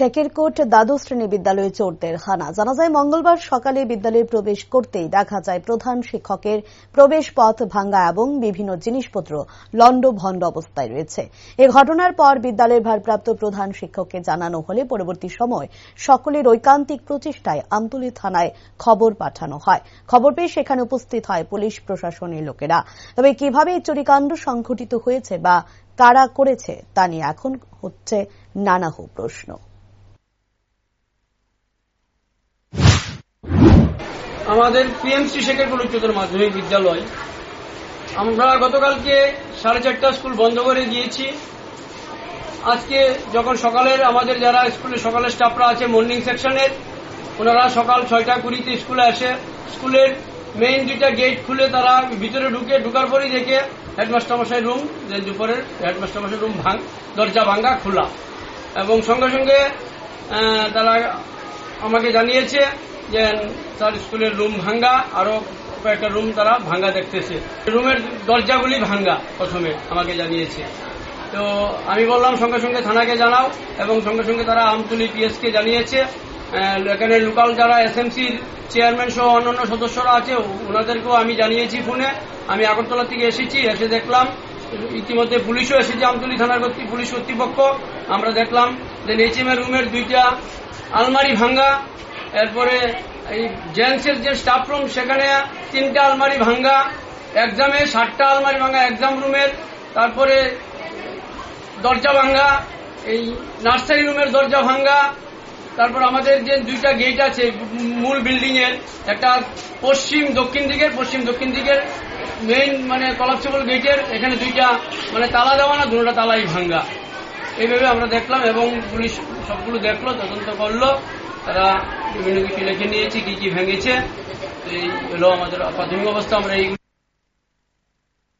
শেকেরকোট দ্বাদশ শ্রেণি বিদ্যালয়ে চোরদের হানা। জানা যায়, মঙ্গলবার সকালে বিদ্যালয়ে প্রবেশ করতেই দেখা যায়, প্রধান শিক্ষকের প্রবেশ পথ ভাঙ্গা এবং বিভিন্ন জিনিসপত্র লণ্ডভণ্ড অবস্থায় রয়েছে। এ ঘটনার পর বিদ্যালয়ের ভারপ্রাপ্ত প্রধান শিক্ষককে জানানো হলে পরবর্তী সময় সকলের ঐকান্তিক প্রচেষ্টায় আমতলী থানায় খবর পাঠানো হয়। খবর পেয়ে সেখানে উপস্থিত হয় পুলিশ প্রশাসনের লোকেরা। তবে কীভাবে এই চুরিকাণ্ড সংঘটিত হয়েছে বা কারা করেছে তা নিয়ে এখন হচ্ছে নানাহু প্রশ্ন। আমাদের পিএমসি শেখেরপুর উচ্চতর মাধ্যমিক বিদ্যালয় আমরা গতকালকে সাড়ে চারটা স্কুল বন্ধ করে দিয়েছি। আজকে যখন সকালের, আমাদের যারা স্কুলে সকালের স্টাফরা আছে মর্নিং সেকশনের ওনারা সকাল ছয়টা কুড়িতে স্কুলে আসে। স্কুলের মেইন দুইটা গেট খুলে তারা ভিতরে ঢুকে, ঢুকার পরই দেখে হেডমাস্টার মশাই রুম দুপুরের হেডমাস্টার মশাই রুম ভাঙ, দরজা ভাঙ্গা খোলা। এবং সঙ্গে সঙ্গে তারা আমাকে জানিয়েছে যে তার স্কুলের রুম ভাঙ্গা, আরও কয়েকটা রুম তারা ভাঙ্গা দেখতেছে। রুমের দরজাগুলি ভাঙ্গা প্রথমে আমাকে জানিয়েছে। তো আমি বললাম, সঙ্গে সঙ্গে থানাকে জানাও এবং সঙ্গে সঙ্গে তারা আমতুলি পিএস কে জানিয়েছে এখানে লোকাল যারা এসএমসির চেয়ারম্যান সহ অন্যান্য সদস্যরা আছে, ওনাদেরকেও আমি জানিয়েছি ফোনে। আমি আগরতলা থেকে এসেছি, এসে দেখলাম, ইতিমধ্যে পুলিশও এসেছে, আমতলী থানার পুলিশ কর্তৃপক্ষ। আমরা দেখলাম যে নেচিমের রুমের দুইটা আলমারি ভাঙ্গা এরপরে এই জেন্টসের যে স্টাফ রুম সেখানে তিনটা আলমারি ভাঙ্গা এক্সামে ষাটটা আলমারি ভাঙ্গা এক্সাম রুমের তারপরে দরজা ভাঙ্গা, এই নার্সারি রুমের দরজা ভাঙ্গা, তারপর আমাদের যে দুইটা গেট আছে, মূল বিল্ডিং এর, একটা পশ্চিম দক্ষিণ দিকের, পশ্চিম দক্ষিণ দিকের মেইন মানে কলাপসেবল গেটের এখানে দুইটা মানে তালা দেওয়া না, দুটা তালাই ভাঙ্গা। এইভাবে আমরা দেখলাম এবং পুলিশ সবগুলো দেখল, তদন্ত করল। তারা বিভিন্ন কিছু লিখে নিয়েছে, কি কি ভেঙেছে এই হলো আমাদের প্রাথমিক অবস্থা, আমরা এই